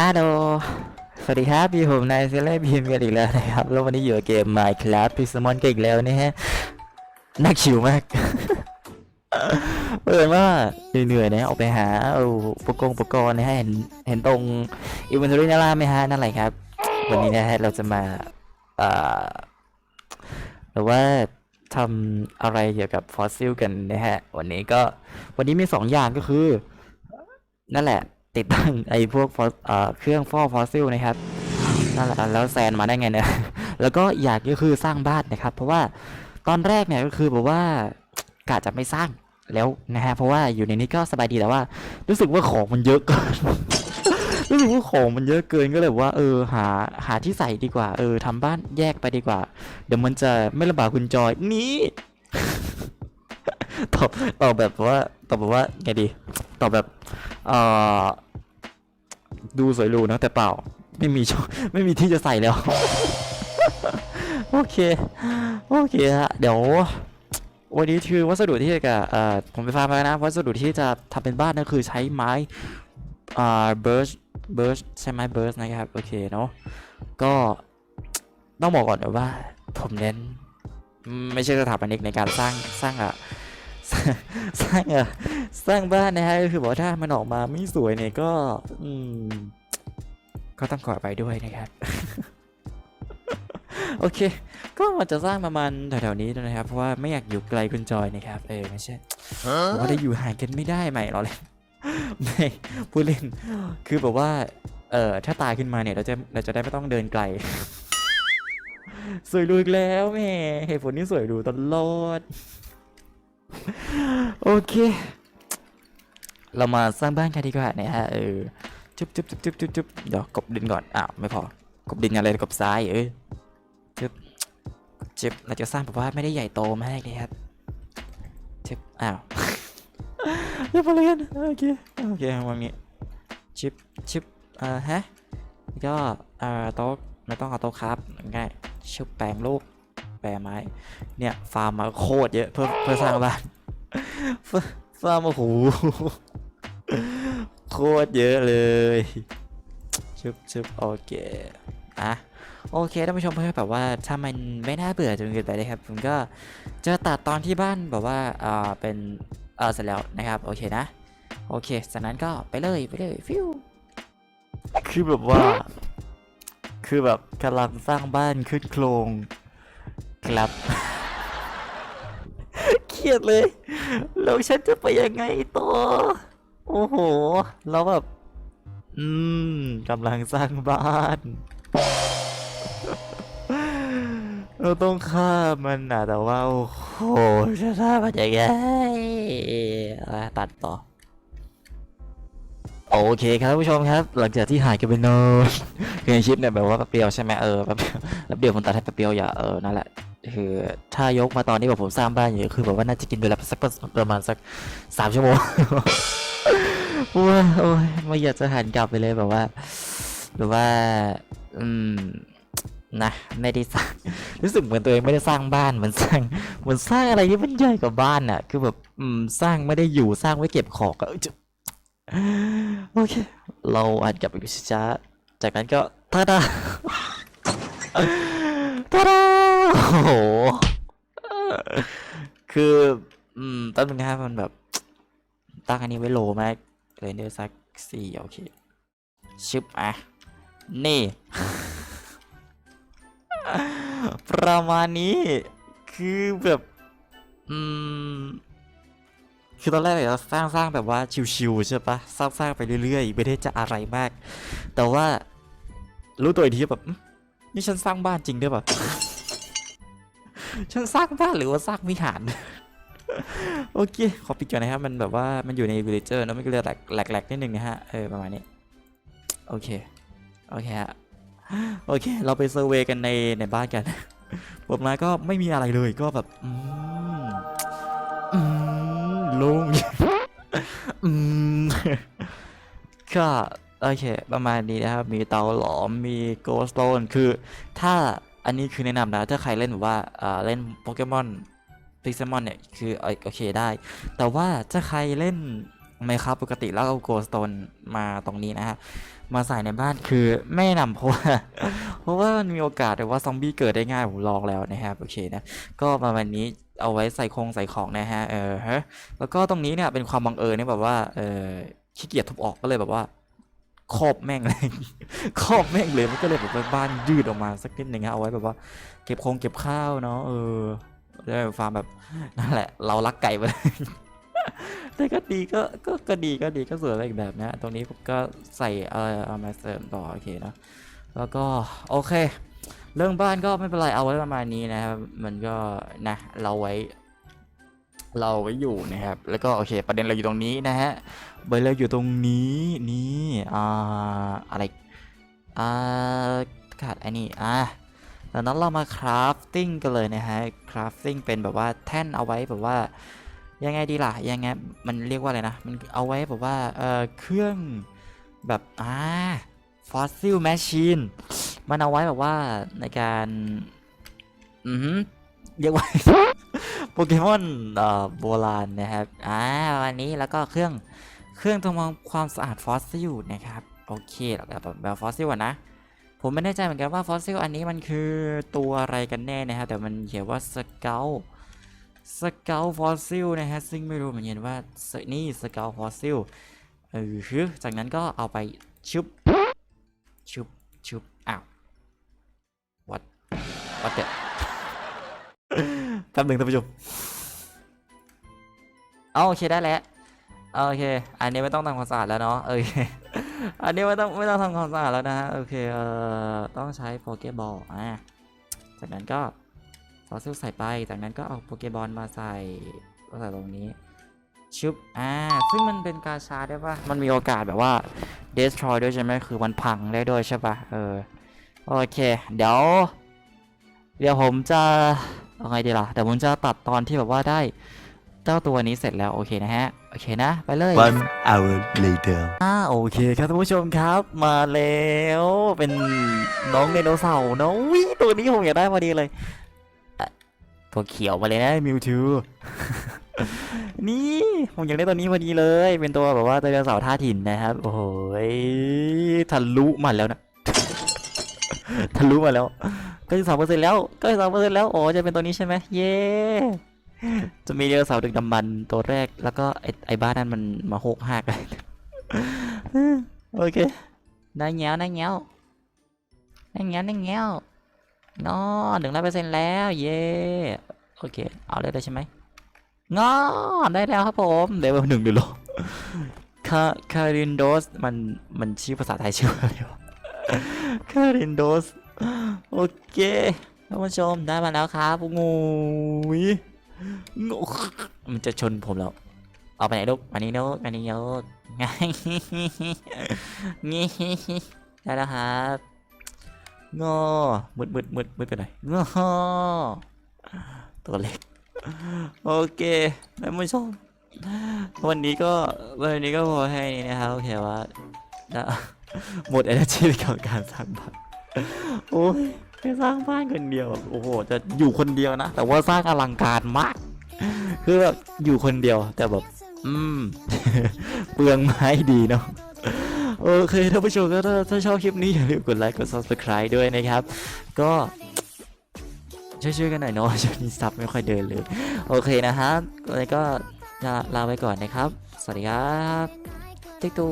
ฮัลโหลสวัสดีครับพี่ผมนายเซเลบีมกันอีกแล้วนะครับ แล้ววันนี้อยู่กับเกม Minecraft p i x e m o n กันอีกแล้วนะฮะน่าคิวมากเปิดว่าเหนื่อยๆนะออกไปหาเอาอุปกรณ์อุปกรณ์นะฮะเห็นเห็นตรงอินเวนทอรี่นั่นล่ะไหมฮะนั่นแหละครับ วันนี้นะฮะเราจะมาอ่าหรือว่าทำอะไรเกี่ยวกับฟอสซิลกันนะฮะ วันนี้ก็วันนี้มีสองอย่างก็คือ นั่นแหละ ติดตั้งไอ้พวกเครื่องฟอกฟอสซิลนะครับนั่นแหละแล้วแซนมาได้ไงเนี่ย แล้วก็อยากก็คือสร้างบ้านนะครับ เพราะว่าตอนแรกเนี่ยก็คือแบบว่ากะจะไม่สร้างแล้วนะฮะเพราะว่าอยู่ในนี้ก็สบายดีแต่ว่า รู้สึกว่าของมันเยอะเกินรู้สึกว่าของมันเยอะเกินก็เลยว่าเออหาหาที่ใส่ดีกว่า เออทำบ้านแยกไปดีกว่า เดี๋ยวมันจะไม่ลำบากคุณจอยนี่ตอบตอบแบบว่าตอบแบบว่าไงดีตอบแบบเอ่อ ดูสวยรูนะแต่เปล่า ไม่มีช่องไม่มีที่จะใส่แล้ว โอเค โอเคฮะเดี๋ยววันนี้คือวัสดุที่จะเอ่อผมไปฟังมาแล้วนะ วัสดุที่จะทำเป็นบ้านก็คือใช้ไม้อ่าเบิร์ชเบิร์ชใช่ไหมเบิร์ชนะครับโอเคเนาะก็ต้องบอกก่อนว่า ผมเน้น ไม่ใช่สถาปนิกในการสร้างสร้างอะ สร้างอะสร้างบ้านนะฮะก็คือบอกว่าถ้ามันออกมาไม่สวยเนี่ยก็ อืม ก็ต้องขอไปด้วยนะครับ โอเค ก็มันจะสร้างประมาณแถวๆนี้นะครับ เพราะว่าไม่อยากอยู่ไกลคุณจอยนะครับ เออไม่ใช่ผมว่าได้อยู่ห่างกันไม่ได้ไหมเราเลยไม่พูดเล่น คือแบบว่า เออถ้าตายขึ้นมาเนี่ยเราจะเราจะได้ไม่ต้องเดินไกล สวยรูอีกแล้วแม่เหตุผลที่สวยรูตลอด โอเค เรามาสร้างบ้านกันดีกว่านะฮะ เออ จุ๊บจุ๊บจุ๊บจุ๊บจุ๊บจุ๊บเดี๋ยวกบดินก่อน อ้าวไม่พอ กบดินอะไรกบทรายเอ้ยจุ๊บจุ๊บเราจะสร้างแบบว่าไม่ได้ใหญ่โตมากเลยครับจุ๊บอ้าวเรียบร้อยกันโอเค โอเควางนี้ชิปชิปเอ่อฮะก็เอ่อโต๊ะไม่ต้องเอาโต๊ะครับง่ายชิปแปลงรูป แปลงไม้ เนี่ยฟาร์มมาโคตรเยอะเพื่อเพื่อสร้างบ้านฟาร์มโอ้โหโคตรเยอะเลยชึบชึบโอเคอะโอเคท่านผู้ชมเพื่อแบบว่าถ้ามันไม่น่าเบื่อจนเกินไปนะครับผมก็จะตัดตอนที่บ้านแบบว่าอ่าเป็นเออเสร็จแล้วนะครับโอเคนะโอเคจากนั้นก็ไปเลยไปเลยฟิวคือแบบว่า คือแบบกำลังสร้างบ้านขึ้นโครง ครับเครียดเลยแล้วฉันจะไปยังไงต่อโอ้โหแล้วแบบ อืมกำลังสร้างบ้าน เราต้องฆ่ามันนะแต่ว่า โอ้โหจะฆ่ามันยังไงอ่ตัดต่อ โอเคครับผู้ชมครับ หลังจากที่หายกันไปนานคือในชิปเนี่ยแบบว่าแป๊บเดียวใช่ไหมเออแป๊บเดียวแป๊บเดียวผมตัดให้แป๊บเดียวอย่าเออนั่นแหละ คือถ้ายกมาตอนนี้แบบผมสร้างบ้านอยู่คือแบบว่าน่าจะกินเวลาสักประมาณสักสามชั่วโมงโอ้ยโอ้ยไม่อยากจะหันกลับไปเลยแบบว่าหรือว่า อืมนะไม่ได้สร้างรู้สึกเหมือนตัวเองไม่ได้สร้างบ้านเหมือนสร้างเหมือนสร้างอะไรที่มันใหญ่กว่าบ้านอะ คือแบบอืมสร้างไม่ได้อยู่สร้างไว้เก็บของอะเอ้ยจะโอเค เราอัดกลับไปดูช้าจากนั้นก็ท่าดา ทาดาโอ้โห คือ อืมต้นนึงนะครับมันแบบ ตั้งอันนี้ไว้โลมากเลยเดอร์สักสี่โอเค ชึบอะ นี่ ประมาณนี้ คือแบบ อืม คือตอนแรกเนี่ยเราสร้างสร้างแบบว่าชิวๆใช่ปะสร้างสร้างไปเรื่อยๆ ไม่ได้จะอะไรมาก แต่ว่ารู้ตัวอีกทีแบบอื้อ นี่ฉันสร้างบ้านจริงด้วยปะฉันสร้างบ้านหรือว่าสร้างวิหาร โอเค ขอปิดก่อนนะครับ มันแบบว่ามันอยู่ในวิลเลเจอร์นะมันก็เลยแหลกแหลกนิดนึงนะฮะ เออ ประมาณนี้ โอเค โอเคฮะ โอเค เราไปเซอร์เวยกันในในบ้านกันผมมาก็ไม่มีอะไรเลยก็แบบ อืม อืมลุงอืมก็ โอเค ประมาณนี้นะครับ มีเตาหลอม มีโกสโตนคือถ้าอันนี้คือแนะนำนะ ถ้าใครเล่นแบบว่าเล่นโปเกมอนพิกซมอนเนี่ยคือโอเคได้ แต่ว่าถ้าใครเล่นไม่ครับปกติแล้วเอาโกสโตนมาตรงนี้นะฮะ มาใส่ในบ้านคือไม่แนะนำเพราะว่าเพราะว่ามันมีโอกาสแต่ว่าซอมบี้เกิดได้ง่ายผมลองแล้วนะครับโอเคนะ ก็ประมาณนี้เอาไว้ใส่คงใส่ของนะฮะเออฮะแล้วก็ตรงนี้เนี่ยเป็นความบังเอิญเนี่ยแบบว่าเออขี้เกียจทุบออกก็เลยแบบว่า ครอบแม่งเลยครอบแม่งเลยมันก็เลยแบบบ้านยืดออกมาสักนิดหนึ่งฮะเอาไว้แบบว่า เก็บคงเก็บข้าวเนาะเออได้ฟาร์มแบบนั่นแหละ เรารักไก่ไปเลยแต่ก็ดีก็ก็ก็ดีก็ดีก็สวยไปอีกแบบนะตรงนี้ผมก็ใส่อะไรเอามาเสริมต่อโอเคนะแล้วก็โอเค เรื่องบ้านก็ไม่เป็นไรเอาไว้ประมาณนี้นะครับ มันก็นะเราไว้ เราไว้อยู่นะครับ แล้วก็โอเค ประเด็นเราอยู่ตรงนี้นะฮะเบอร์เราอยู่ตรงนี้นี่อ่าอะไรอ่าขาดไอ้นี่อ่าดังนั้นเรามาคราฟติ้งกันเลยนะฮะคราฟติ้งเป็นแบบว่าแท่นเอาไว้แบบว่ายังไงดีล่ะยังไงมันเรียกว่าอะไรนะ มันเอาไว้แบบว่าเออเครื่องแบบอ่าฟอสซิลแมชชีนมันเอาไว้แบบว่าในการ อือหือเรียกว่า โปเกมอนโบราณนะครับอ่าวันนี้แล้วก็เครื่องเครื่องทำความสะอาดฟอสซิลนะครับโอเคแล้วแบบแบบฟอสซิลอะนะ ผมไม่แน่ใจเหมือนกันว่าฟอสซิลอันนี้มันคือตัวอะไรกันแน่นะครับแต่มันเขียนว่าสเกลสเกลฟอสซิลนะฮะซึ่งไม่รู้เหมือนกันว่าสนี่สเกลฟอสซิลเออคือจากนั้นก็เอาไปชุบชุบชุบอ้าววัดวัดเด็ด แป๊บหนึ่งท่านผู้ชมเอาโอเคได้แล้วโอเค อันนี้ไม่ต้องทำความสะอาดแล้วเนาะโอเคอันนี้ไม่ต้องไม่ต้องทำความสะอาดแล้วนะฮะโอเคเอ่อต้องใช้โปเกบอลอะจากนั้นก็ฟอสซิลใส่ไป จากนั้นก็เอาโปเกบอลมาใส่ก็ใส่ตรงนี้ชุบอ่าซึ่งมันเป็นกาชาได้ปะมันมีโอกาสแบบว่า destroy ด้วยใช่ไหมคือมันพังได้ด้วยใช่ปะเออโอเค เดี๋ยว เดี๋ยวผมจะ เอาไงดีล่ะเดี๋ยวผมจะตัดตอนที่แบบว่าได้เจ้าตัวนี้เสร็จแล้วโอเคนะฮะโอเคนะไปเลย One hour later. อ่าโอเคครับท่านผู้ชมครับมาแล้วเป็นน้องไดโนเสาร์น้องวิตัวนี้ผมอยากได้พอดีเลยอะตัวเขียวมาเลยนะมิวทูนี่ผมอยากได้ตัวนี้พอดีเลย เป็นตัวแบบว่าไดโนเสาร์ท่าถิ่นนะครับโอ้โหยทะลุมาแล้วนะ ทะลุมาแล้วก็สามเปอร์เซ็นต์แล้วก็สามเปอร์เซ็นต์แล้ว โอ้จะเป็นตัวนี้ใช่ไหมเย้จะมีไดโนเสาร์ดึกดำบรรพ์ตัวแรกแล้วก็ไอ้ไอบ้านนั้นมันมาโหกหักเลยโอเคได้เงี้ยวได้เงี้ยวได้เงี้ยวได้เงี้ยวนอหนึ่งร้อยเปอร์เซ็นต์แล้วเย้โอเค เอาได้เลยใช่ไหมงอได้แล้วครับผมเดี๋ยวหนึ่งเดี๋ยวรอคาคารินโดสมันมันชื่อภาษาไทยชื่ออะไรวะ คารินโดส โอเคท่านผู้ชมได้มาแล้วครับงูยงูมันจะชนผมแล้ว เอาไปไหนลูกมานี่ลูกมานี่ลูกไงงี้ได้แล้วครับงอมืดมืดมืดมืดไปหน่อยงอตัวเล็ก โอเคท่านผู้ชมวันนี้ก็วันนี้ก็พอให้นี้นะครับ โอเคว่า จะหมด energy ไปกับการสร้างบ้านโอ้ยไปสร้างบ้านคนเดียวโอ้โหจะอยู่คนเดียวนะ แต่ว่าสร้างอลังการมาก คือแบบอยู่คนเดียวแต่แบบอืมเปลืองไม้ดีเนาะโอเคท่านผู้ชมก็ถ้าถ้าชอบคลิปนี้อย่าลืมกดไลค์กด subscribe ด้วยนะครับ ก็ช่วยๆกันหน่อยเนาะช่วงนี้ซับไม่ค่อยเดินเลย โอเคนะฮะแล้วก็ลาไปก่อนนะครับ สวัสดีครับติ๊กตู